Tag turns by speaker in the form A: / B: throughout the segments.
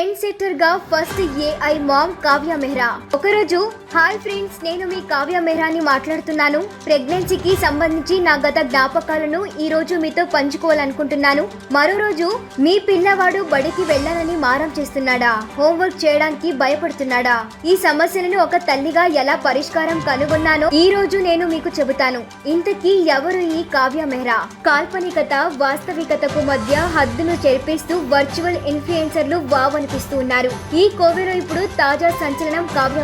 A: Trend సెట్టర్గా first AI mom Kavya Mehra. ఒకరోజు hi friends నేను మీ కావ్య మెహ్రాని మాట్లాడుతున్నాను. ప్రెగ్నెన్సీకి సంబంధించి నా గత జ్ఞాపకాలను ఈ రోజు మీతో పంచుకోవాలనుకుంటున్నాను. మరో రోజు మీ పిల్లవాడు బడికి వెళ్ళాలని మారం చేస్తున్నాడా? హోంవర్క్ చేయడానికి భయపడుతున్నాడా? ఈ సమస్యలను ఒక తల్లిగా ఎలా పరిష్కారం కనుగొన్నానో ఈ రోజు నేను మీకు చెబుతాను. ఇంతకీ ఎవరు ఈ కావ్య మెహ్రా? కాల్పనికత వాస్తవికతకు మధ్య హద్దును చేర్పిస్తూ వర్చువల్ ఇన్ఫ్లుయెన్సర్లు వావ్ అనిపిస్తూ ఉన్నారు. ఈ కోవెలో ఇప్పుడు తాజా సంచలనం కావ్య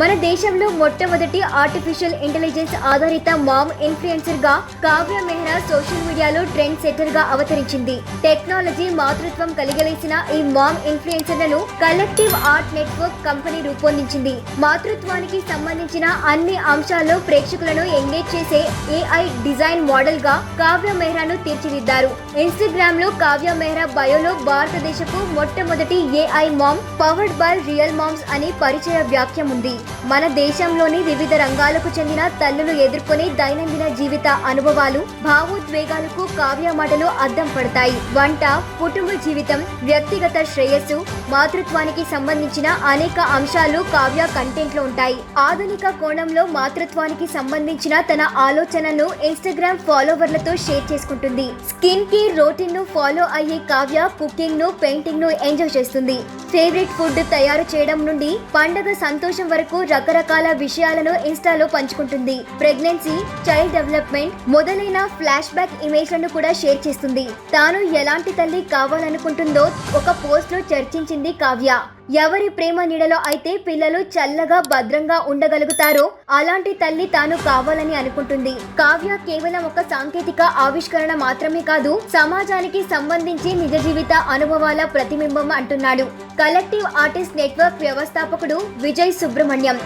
A: మన దేశంలో మొట్టమొదటి ఆర్టిఫిషియల్ ఇంటెలిజెన్స్ ఆధారిత మామ్ ఇన్ఫ్లుయెన్సర్గా కావ్య మెహ్రా సోషల్ మీడియాలో ట్రెండ్ సెట్టర్గా అవతరించింది. టెక్నాలజీ మాతృత్వం కలిగలేసిన ఈ మామ్ ఇన్ఫ్లుయెన్సర్లను కలెక్టివ్ ఆర్ట్ నెట్వర్క్ కంపెనీ రూపొందించింది. మాతృత్వానికి సంబంధించిన అన్ని అంశాల్లో ప్రేక్షకులను ఎంగేజ్ చేసే ఏఐ డిజైన్ మోడల్గా కావ్య మెహ్రాను తీర్చిదిద్దారు. ఇన్స్టాగ్రామ్లో కావ్య మెహ్రా బయోలో భారతదేశపు మొట్టమొదటి AI mom powered by real moms అని పరిచయ వ్యాఖ్యం ఉంది. మన దేశంలోని వివిధ రంగాలకు చెందిన తల్లులు ఎదుర్కొనే దైనందిన జీవిత అనుభవాలు భావోద్వేగాలకు కావ్య మాటలు అద్దం పడతాయి. వంట కుటుంబ జీవితం వ్యక్తిగత శ్రేయస్సు మాతృత్వానికి సంబంధించిన అనేక అంశాలు కావ్య కంటెంట్లో ఉంటాయి. ఆధునిక కోణంలో మాతృత్వానికి సంబంధించిన తన ఆలోచనను ఇన్స్టాగ్రామ్ ఫాలోవర్లతో షేర్ చేసుకుంటుంది. స్కిన్ కేర్ రొటీన్ను ఫాలో అయ్యే కావ్య కుకింగ్ను పెయింటింగ్ను ఎంజాయ్ చేస్తుంది. ఫేవరెట్ ఫుడ్ తయారు చేయడం నుండి పండగ సంతోషం వరకు రకరకాల విషయాలను ఇన్స్టాలో పంచుకుంటుంది. ప్రెగ్నెన్సీ చైల్డ్ డెవలప్మెంట్ మొదలైన ఫ్లాష్ బ్యాక్ ఇమేజ్లను కూడా షేర్ చేస్తుంది. తాను ఎలాంటి తల్లి కావాలనుకుంటుందో ఒక పోస్ట్లో చర్చించింది కావ్య. ఎవరి ప్రేమ నీడలో అయితే పిల్లలు చల్లగా భద్రంగా ఉండగలుగుతారో అలాంటి తల్లి తాను కావాలని అనుకుంటుంది. కావ్య కేవలం ఒక సాంకేతిక ఆవిష్కరణ మాత్రమే కాదు సమాజానికి సంబంధించి నిజ జీవిత అనుభవాల ప్రతిబింబం అంటున్నాడు. కలెక్టివ్ ఆర్టిస్ట్ నెట్వర్క్ వ్యవస్థాపకుడు విజయ్ సుబ్రహ్మణ్యం.